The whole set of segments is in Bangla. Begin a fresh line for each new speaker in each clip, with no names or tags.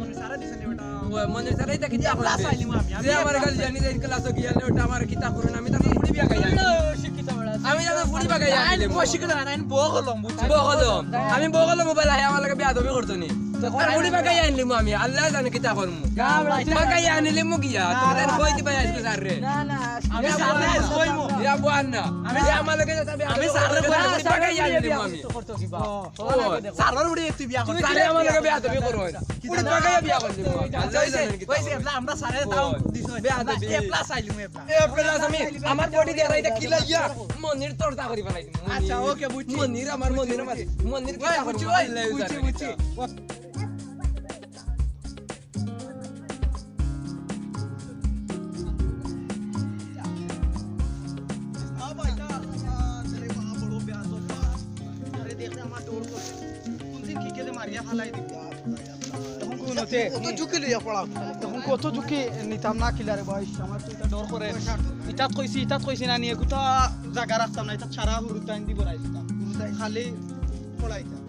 মনে সারা
সারাই তা কিতা
আমি
যে আমার কাছে জানি যে ক্লাস গিয়া ওটা আমার কিতা করুন আমি তাকে ফুড়ি বিয়া গাই আমি তাকে ফুড়ি বিয়া গাই
আইন শিক্ষিত আইন বউ
বগলম আমি বগলম মোবাইল আহে আমার লাগে বিয়া দবি করতো নি আর ফুড়ি বিয়া গাই আমি আল্লাহ জানে কিতা করমু তোমার গাই আনিলিমু গিয়া তোমাদের কই দিবা আজকে স্যার রে
না না আমি সারা
ইয়া বুয়ান না আমি আমার লাগে যাবে
আমি সারা
ফুড়ি বিয়া গাই আনলিমু আমি
করতে কিবা
ও
সারার উড়ি তুই বিয়া করছিস
সারে আমার লাগে বিয়া দবি করো বিয়া গাই বিয়া জানে কিতা
কইছে এবলা আমরা সারে দাও দিছো
বিয়া দিবি।
এবলা চাইলু এবলা
এ প্লাস আমি আমার বডি দিয়ে এটা কি লাগিয়া মনির তরতা করি ফেলাই দিমু
আচ্ছা, ওকে, বুঝছি।
মনির আমার মনির আমার মনির কি
ওই
তা
বুঝছি
করব?
ওই
আল্লাহ
বুঝছি
জানে
বুঝছি
কিতা।
তখন কত ঝুঁকি নিতাম না খিলারে বয়স। আমার তো এটা ডর করে ইটাত কইছি ইটাত কইছি না নিয়ে গোটা জায়গা রাখতাম না ইটাত সারা হুরুতাইন দি বড়াইতাম খালি পড়াইতাম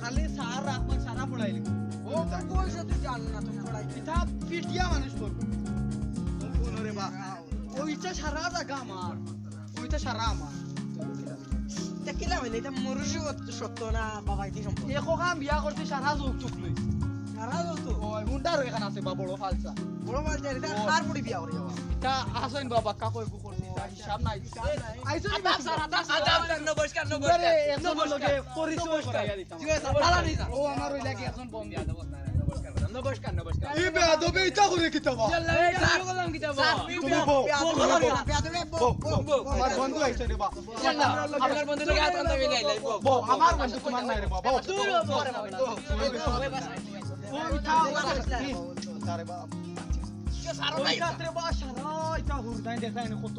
খালি সার রাখবার সারা পড়াইলি ইটা পিটিয়া মানুষ করব রে বা ওইটা সারা জায়গা আমার ওইটা সারা আমার একো কাম বিয়া করতে সারা যৌতুক লই ওই হুন্ডার এখানে আছে বা বড় ফালসা তা আসেন বাবা কাকো করতে তা হিসাব নাই আইছো নি বেশি?
আদাব স্যার, নমস্কার
আরে,
নমস্কার
একজনের লগে পরিচয় করাইয়া দিতাম। ও আমার ওই লাগে একজন বন্ধু।
নমস্কার নমস্কার
এই বেয়াদবি ইটা করে কিতাবা?
ইয়াল্লা এই কাজ করলাম কি
তুমি বউ, বউ, বউ, বউ, আমার বন্ধু আইছে রে বা।
আপনার বন্ধু লোক হাত কান্তা মিলাই লাই বউ
বউ, আমার বন্ধু তোমার নাই রে বা। ও, বা সারা না কত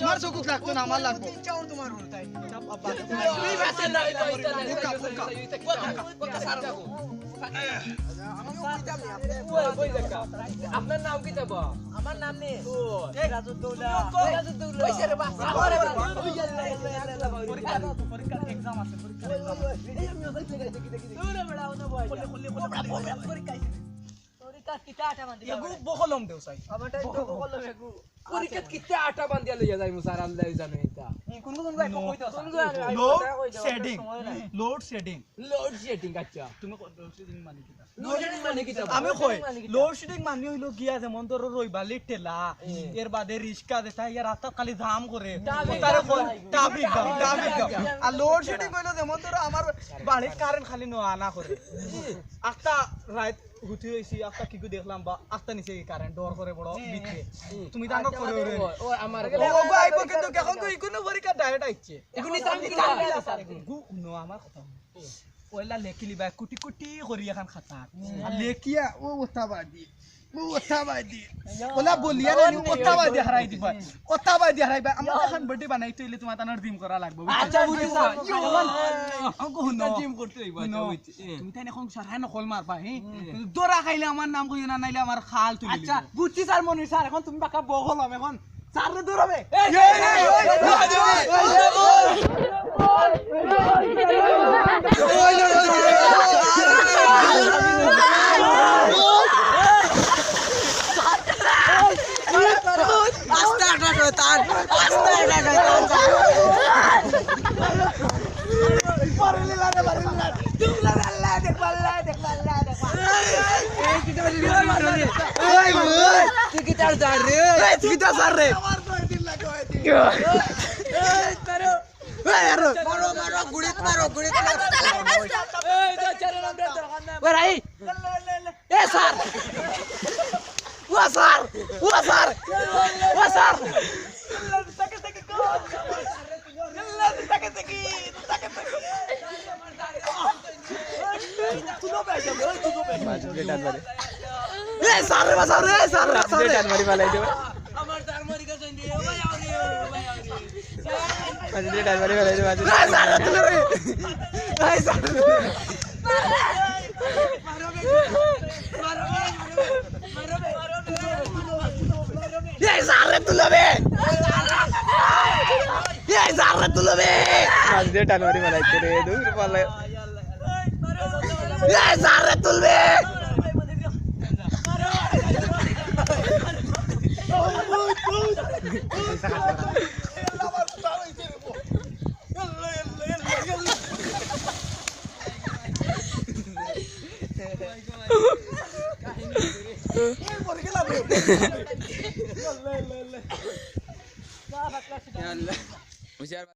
তোমার চকুত লাগতো না আমার বাবা।
না
বুকা, বুকা।
আপনার নাম কি যাব
আমার নাম নেই।
পরীক্ষা এক্সাম আছে
পরীক্ষা পরীক্ষা আটা
এগু বকলম দেও চাই।
আমারটা তো বলল এগু।
পরীক্ষা কিতে আটা বান্ধিয়া লইয়া যাই মুসার আল্লাহ জানে এটা।
কোন কোন গায় কইতো
load
load
shedding load shedding
load shedding আচ্ছা।
তুমি লোড শেডিং মানে কি
লোড শেডিং মানে কি
আমি কই লোড শেডিং মানে হইল গিয়া যেমন তোর রইবালি টেলা এর বাদে রিস্কা দেতা ইয়ার রাস্তা খালি জাম করে। তারে
হয়।
Traffic jam traffic jam. আর লোড শেডিং হইল যেমন তোর আমার বাড়ির কারেন্ট খালি নো আনা করে। একটা রাত হুতি হইছি একটা কিকু দেখলাম বা একটা নিচে কারেন্ট ডর করে বড় বিতে তুমি জানো করে ওরে
ও আমার
ও গো আইবো কিন্তু এখন তো ইকুনো পরীক্ষা ডায়েট আইছে।
ইকুনি দাম কি
গু নো আমার কথা ওইলা লেখিলি বা কুটি কুটি করি এখন খাতা লেখিয়া ও ওতাবাদি ও ওতাবাদি ওলা বলিয়া না ওতাবাদি হারাই দিবা ওতাবাদি হারাই বা আমরা এখন বডি বানাই তইলে তোমার তানার ডিম করা লাগবে
আচ্ছা, বুঝছি,
অঙ্ক শুনো
জিম করতে হইব আচ্ছা,
শুনো,
বুঝছি, এ।
তুমি তাই এখন সারাই নকল মারবা হে দরা খাইলে আমার নাম কইও না নাইলে আমার খাল তুলি
আচ্ছা বুঝছি স্যার মনি স্যার এখন তুমি বাকা বহলাম এখন স্যার রে দূর হবে আস্তে আটা তার আস্তে আটা
তুই কি তার যা রে
কিটা স্যার রে
মারো মারো গুড়িত মারো গুড়িত
এই যা চারে নাম দে
সারে তুলবে
হুশিয়ার